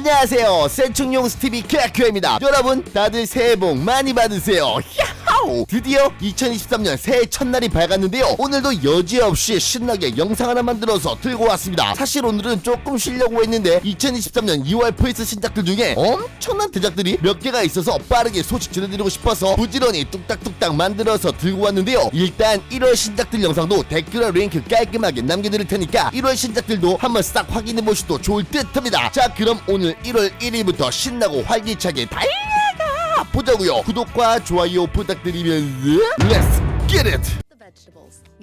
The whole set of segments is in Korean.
안녕하세요. 센충용 스티비 쾌크입니다. 여러분 다들 새해 복 많이 받으세요. 야 호 드디어 2023년 새해 첫날이 밝았는데요. 오늘도 여지없이 신나게 영상 하나 만들어서 들고 왔습니다. 사실 오늘은 조금 쉬려고 했는데 2023년 2월 플스 신작들 중에 엄청난 대작들이 몇 개가 있어서 빠르게 소식 전해드리고 싶어서 부지런히 뚝딱뚝딱 만들어서 들고 왔는데요. 일단 1월 신작들 영상도 댓글과 링크 깔끔하게 남겨드릴 테니까 1월 신작들도 한번 싹 확인해 보셔도 좋을 듯 합니다. 자 그럼 오늘 1월 1일부터 신나고 활기차게 달려가 보자고요 구독과 좋아요 부탁드리면서 Let's get it!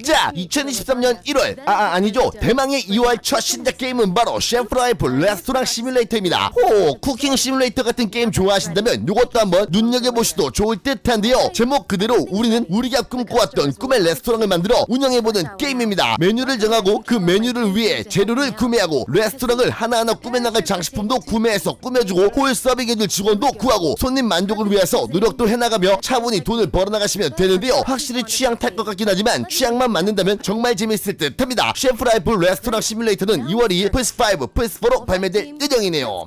자, 2023년 1월 아, 아 아니죠 대망의 2월 첫 신작 게임은 바로 셰프 라이프 레스토랑 시뮬레이터입니다. 호 쿠킹 시뮬레이터 같은 게임 좋아하신다면 이것도 한번 눈여겨보셔도 좋을 듯한데요. 제목 그대로 우리는 우리가 꿈꿔왔던 꿈의 레스토랑을 만들어 운영해보는 게임입니다. 메뉴를 정하고 그 메뉴를 위해 재료를 구매하고 레스토랑을 하나하나 꾸며나갈 장식품도 구매해서 꾸며주고 홀 서빙해줄 직원도 구하고 손님 만족을 위해서 노력도 해나가며 차분히 돈을 벌어나가시면 되는데요. 확실히 취향 탈 것 같긴 하지만 취향만 맞는다면 정말 재밌을 듯 합니다. 셰프 라이프 레스토랑 시뮬레이터는 2월 2일 플스5, 플스4로 발매될 예정이네요.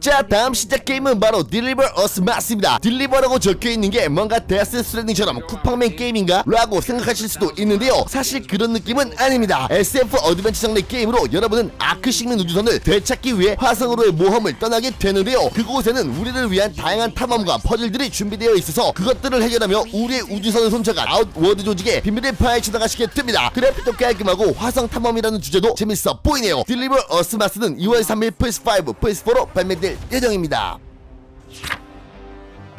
자 다음. 시작 게임은 바로 Deliver Us 맞습니다. 딜리버라고 적혀있는 게 뭔가 데스 스트랜딩처럼 쿠팡맨 게임인가? 라고 생각하실 수도 있는데요. 사실 그런 느낌은 아닙니다. SF 어드벤처 장르 게임으로 여러분은 아크식민 우주선을 되찾기 위해 화성으로의 모험을 떠나게 되는데요. 그곳에는 우리를 위한 다양한 탐험과 퍼즐들이 준비되어 있어서 그것들을 해결하며 우리의 우주선을 훔쳐간 아웃워드 조직의 비밀을 파헤쳐 나가시게 됩니다. 그래픽도 깔끔하고 화성 탐험이라는 주제도 재밌어 보이네요. Deliver Us 마스는 2월 3일 플스5, 플스4로 발매될 예정입니다.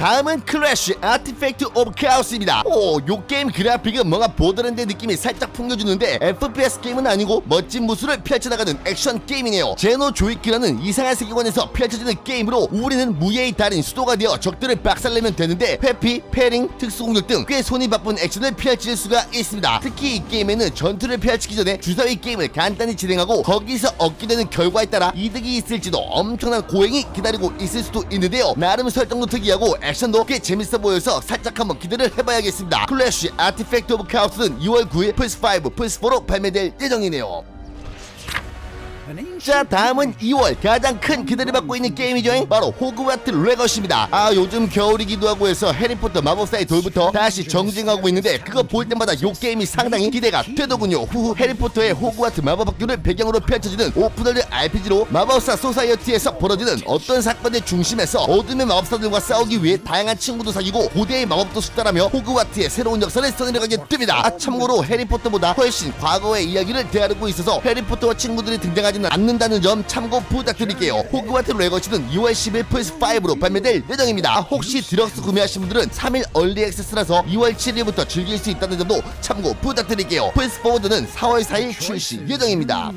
다음은 클래시 아티팩트 오브 카오스입니다. 오, 요 게임 그래픽은 뭔가 보드랜드 느낌이 살짝 풍겨주는데 FPS 게임은 아니고 멋진 무술을 펼쳐나가는 액션 게임이네요. 제노 조이키라는 이상한 세계관에서 펼쳐지는 게임으로 우리는 무예의 달인 수도가 되어 적들을 박살내면 되는데 회피, 패링, 특수공격 등 꽤 손이 바쁜 액션을 펼칠 수가 있습니다. 특히 이 게임에는 전투를 펼치기 전에 주사위 게임을 간단히 진행하고 거기서 얻게 되는 결과에 따라 이득이 있을지도 엄청난 고행이 기다리고 있을 수도 있는데요. 나름 설정도 특이하고 액션도 꽤 재밌어 보여서 살짝 한번 기대를 해봐야겠습니다. 클래시 아티팩트 오브 카오스는 2월 9일 플스5, 플스4로 발매될 예정이네요. 자 다음은 2월 가장 큰 기대를 받고 있는 게임이죠. 바로 호그와트 레거시입니다. 아 요즘 겨울이기도 하고 해서 해리포터 마법사의 돌부터 다시 정진하고 있는데 그거 볼 때마다 요 게임이 상당히 기대가 되더군요. 후후 해리포터의 호그와트 마법 학교를 배경으로 펼쳐지는 오픈월드 RPG로 마법사 소사이어티에서 벌어지는 어떤 사건의 중심에서 어둠의 마법사들과 싸우기 위해 다양한 친구도 사귀고 고대의 마법도 숙달하며 호그와트의 새로운 역사를 써내려가게 됩니다. 아 참고로 해리포터보다 훨씬 과거의 이야기를 대하고 있어서 해리포터와 친구들이 등장 하지는 않는다는 점 참고 부탁드릴게요. 호그와트 레거시는 2월 10일 플스5로 발매될 예정입니다. 아, 혹시 디럭스 구매하신 분들은 3일 얼리 액세스라서 2월 7일부터 즐길 수 있다는 점도 참고 부탁드릴게요. 플스4워드는 4월 4일 출시 예정입니다.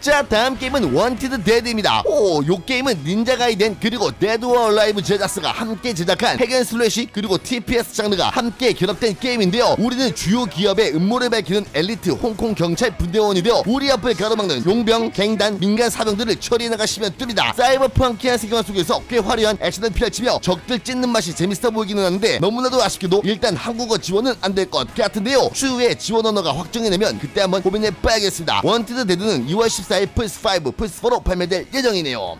자 다음 게임은 원티드 데드입니다. 오 요 게임은 닌자 가이덴 그리고 데드 워 얼라이브 제작사가 함께 제작한 핵앤 슬래시 그리고 TPS 장르가 함께 결합된 게임인데요. 우리는 주요 기업의 음모를 밝히는 엘리트 홍콩 경찰 분대원이 되어 우리 앞을 가로막는 용병, 갱단, 민간 사병들을 처리해 나가시면 됩니다. 사이버펑키한 세계관 속에서 꽤 화려한 액션을 펼치며 적들 찢는 맛이 재밌어 보이기는 하는데 너무나도 아쉽게도 일단 한국어 지원은 안 될 것 같은데요. 추후에 지원 언어가 확정이 되면 그때 한번 고민해 봐야겠습니다. 원티드 데드는 2월 14일 플스5, 플스4로 발매될 예정이네요.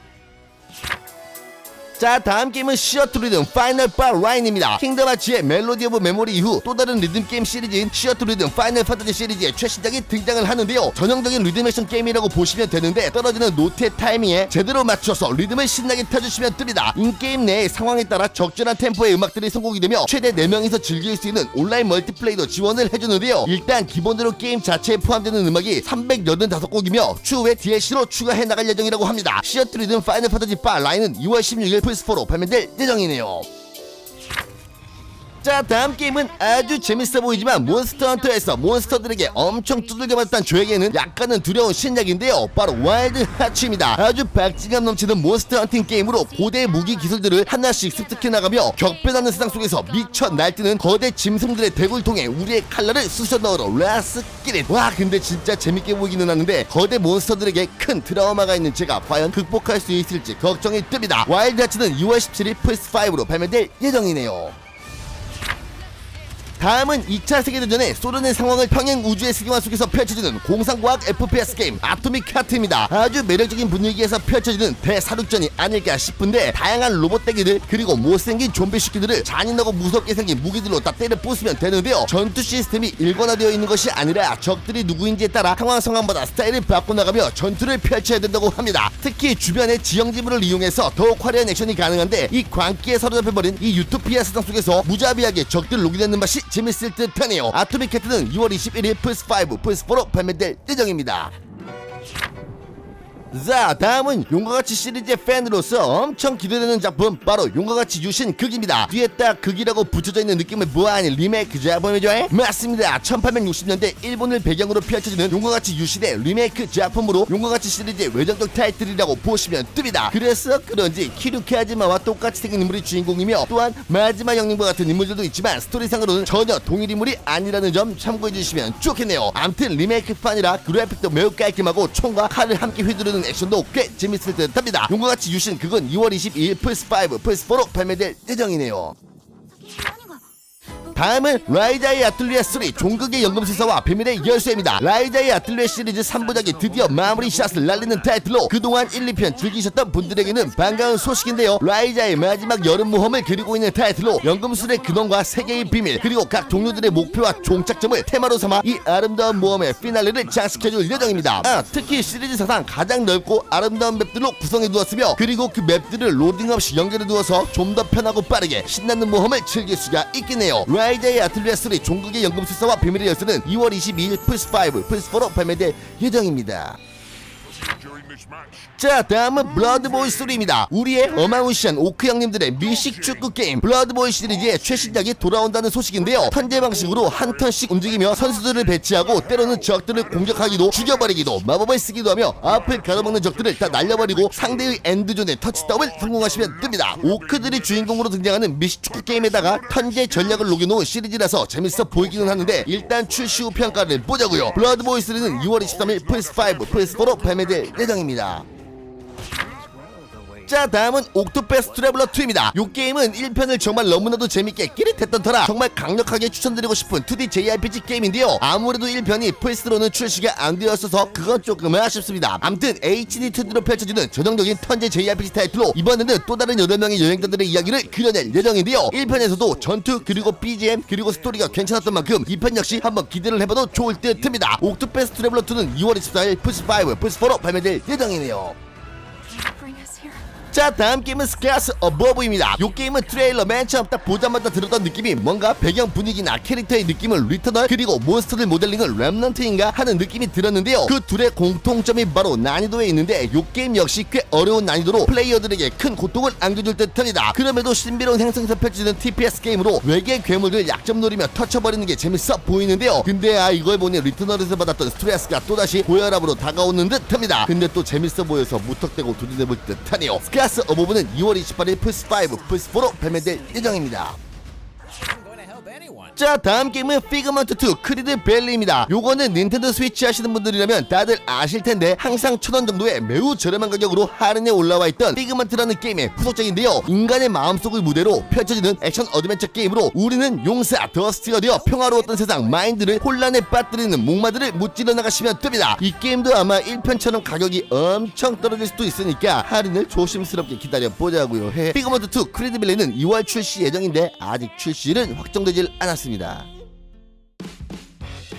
자 다음 게임은 시어트 리듬 파이널 바 라인입니다. 킹덤 아치의 멜로디 오브 메모리 이후 또 다른 리듬 게임 시리즈인 시어트 리듬 파이널 판타지 시리즈의 최신작이 등장을 하는데요. 전형적인 리듬 액션 게임이라고 보시면 되는데 떨어지는 노트의 타이밍에 제대로 맞춰서 리듬을 신나게 타주시면 됩니다. 인게임 내의 상황에 따라 적절한 템포의 음악들이 선곡이 되며 최대 4명이서 즐길 수 있는 온라인 멀티플레이도 지원을 해주는데요. 일단 기본으로 게임 자체에 포함되는 음악이 385곡이며 추후에 DLC로 추가해 나갈 예정이라고 합니다. 시어트 리듬 파이널 판타지 바 라인은 2월 16일 플스4로 발매될 예정이네요. 자 다음 게임은 아주 재밌어 보이지만 몬스터 헌터에서 몬스터들에게 엄청 두들겨 맞던 저에게는 약간은 두려운 신작인데요. 바로 와일드 하츠입니다. 아주 박진감 넘치는 몬스터 헌팅 게임으로 고대 무기 기술들을 하나씩 습득해 나가며 격변하는 세상 속에서 미쳐 날뛰는 거대 짐승들의 대굴 통해 우리의 칼날을 쑤셔 넣으러 라스 끼릿. 와 근데 진짜 재밌게 보이기는 하는데 거대 몬스터들에게 큰 트라우마가 있는 제가 과연 극복할 수 있을지 걱정이 됩니다. 와일드 하츠는 2월 17일 플스5로 발매될 예정이네요 다음은 2차 세계대전의 소련의 상황을 평행 우주의 세계관 속에서 펼쳐지는 공상과학 FPS 게임 아토믹 하트입니다. 아주 매력적인 분위기에서 펼쳐지는 대사륙전이 아닐까 싶은데 다양한 로봇 대기들 그리고 못생긴 좀비 슈키들을 잔인하고 무섭게 생긴 무기들로 다 때려 부수면 되는데요. 전투 시스템이 일관화되어 있는 것이 아니라 적들이 누구인지에 따라 상황 상황마다 스타일을 바꿔나가며 전투를 펼쳐야 된다고 합니다. 특히 주변의 지형 지물을 이용해서 더욱 화려한 액션이 가능한데 이 광기에 사로잡혀버린 이 유토피아 세상 속에서 무자비하게 적들 녹이는 맛이 재밌을 듯하네요. 아토믹 캐트는 2월 21일 플스5, 플스4로 발매될 예정입니다. 자 다음은 용과같이 시리즈의 팬으로서 엄청 기대되는 작품 바로 용과같이 유신 극입니다. 뒤에 딱 극이라고 붙여져 있는 느낌을 뭐하니 리메이크 작품이죠 맞습니다. 1860년대 일본을 배경으로 펼쳐지는 용과같이 유신의 리메이크 작품으로 용과같이 시리즈의 외전적 타이틀이라고 보시면 뜹니다. 그래서 그런지 키루케 아즈마와 똑같이 생긴 인물이 주인공이며 또한 마지막 형님과 같은 인물들도 있지만 스토리상으로는 전혀 동일 인물이 아니라는 점 참고해 주시면 좋겠네요. 암튼 리메이크판이라 그래픽도 매우 깔끔하고 총과 칼을 함께 휘두르는 액션도 꽤 재밌을 듯 합니다. 용과 같이 유신 그건 2월 22일 플스5, 플스4로 발매될 예정이네요. 다음은 라이자의 아틀리에 3 종극의 연금술사와 비밀의 열쇠입니다. 라이자의 아틀리에 시리즈 3부작이 드디어 마무리 샷을 날리는 타이틀로 그동안 1, 2편 즐기셨던 분들에게는 반가운 소식인데요. 라이자의 마지막 여름 모험을 그리고 있는 타이틀로 연금술의 근원과 세계의 비밀 그리고 각 동료들의 목표와 종착점을 테마로 삼아 이 아름다운 모험의 피날레를 장식해줄 예정입니다. 아, 특히 시리즈 사상 가장 넓고 아름다운 맵들로 구성해 두었으며 그리고 그 맵들을 로딩 없이 연결해 두어서 좀 더 편하고 빠르게 신나는 모험을 즐길 수가 있겠네요. 라이 아틀리아 3 종극의 연금술사와 비밀의 열쇠는 2월 22일 플스5, 플스4로 발매될 예정입니다. 자 다음은 블러드보이 3입니다. 우리의 어마무시한 오크 형님들의 미식 축구 게임 블러드보이 시리즈의 최신작이 돌아온다는 소식인데요. 턴제 방식으로 한 턴씩 움직이며 선수들을 배치하고 때로는 적들을 공격하기도 죽여버리기도 마법을 쓰기도 하며 앞을 가로막는 적들을 다 날려버리고 상대의 엔드존에 터치다운을 성공하시면 뜹니다. 오크들이 주인공으로 등장하는 미식 축구 게임에다가 턴제 전략을 녹여놓은 시리즈라서 재밌어 보이기는 하는데 일단 출시 후 평가를 보자고요. 블러드보이 3는 2월 23일 플스5, 플스4로 발매될 예정입니다 자 다음은 옥토패스 트래블러 2입니다. 이 게임은 1편을 정말 너무나도 재밌게 끼릿했던 터라 정말 강력하게 추천드리고 싶은 2D JRPG 게임인데요. 아무래도 1편이 플스로는 출시가 안 되었어서 그건 조금 아쉽습니다. 암튼 HD 2D로 펼쳐지는 전형적인 턴제 JRPG 타이틀로 이번에는 또 다른 8명의 여행자들의 이야기를 그려낼 예정인데요. 1편에서도 전투 그리고 BGM 그리고 스토리가 괜찮았던 만큼 2편 역시 한번 기대를 해봐도 좋을 듯 듭니다. 옥토패스 트래블러 2는 2월 24일 플스5 플스4로 발매될 예정이네요. 자 다음 게임은 스카스 어버브입니다. 이 게임은 트레일러 맨 처음 딱 보자마자 들었던 느낌이 뭔가 배경 분위기나 캐릭터의 느낌을 리터널 그리고 몬스터들 모델링을 랩넌트인가 하는 느낌이 들었는데요. 그 둘의 공통점이 바로 난이도에 있는데 이 게임 역시 꽤 어려운 난이도로 플레이어들에게 큰 고통을 안겨줄 듯합니다. 그럼에도 신비로운 행성에서 펼쳐지는 TPS 게임으로 외계 괴물들 약점 노리며 터쳐버리는 게 재밌어 보이는데요. 근데 아 이걸 보니 리터널에서 받았던 스트레스가 또다시 고혈압으로 다가오는 듯합니다. 근데 또 재밌어 보여서 무턱대고 두드려볼 듯하네요. 스카 스 어버브는 2월 28일 플스5, 플스4로 발매될 예정입니다 자 다음 게임은 피그먼트 2 크리드 벨리입니다. 요거는 닌텐도 스위치 하시는 분들이라면 다들 아실텐데 항상 천원 정도의 매우 저렴한 가격으로 할인에 올라와 있던 피그먼트라는 게임의 후속작인데요. 인간의 마음속을 무대로 펼쳐지는 액션 어드벤처 게임으로 우리는 용사 더스티가 되어 평화로웠던 세상 마인드를 혼란에 빠뜨리는 목마들을 무찔러 나가시면 됩니다. 이 게임도 아마 1편처럼 가격이 엄청 떨어질 수도 있으니까 할인을 조심스럽게 기다려보자고요. 해. 피그먼트 2 크리드 벨리는 2월 출시 예정인데 아직 출시는 확정되질 않았습니다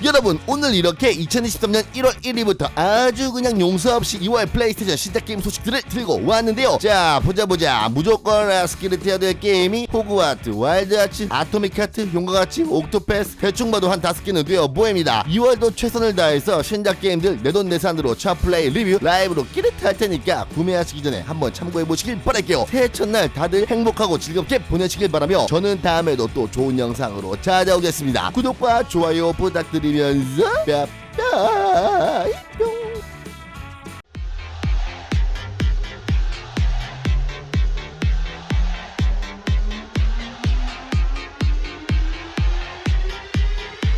여러분 오늘 이렇게 2023년 1월 1일부터 아주 그냥 용서 없이 2월 플레이스테이션 신작 게임 소식들을 들고 왔는데요. 자 보자 보자. 무조건 될 게임이 호그와트 와일드아츠 아토믹 하트 용과 같이 옥토패스 대충 봐도 한 다섯 개는 되어 보입니다. 2월도 최선을 다해서 신작 게임들 내돈내산으로 차 플레이 리뷰 라이브로 끼릿할 테니까 구매하시기 전에 한번 참고해 보시길 바랄게요. 새해 첫날 다들 행복하고 즐겁게 보내시길 바라며 저는 다음에도 또 좋은 영상으로 찾아오겠습니다. 구독과 좋아요 부탁드 리면서 뿅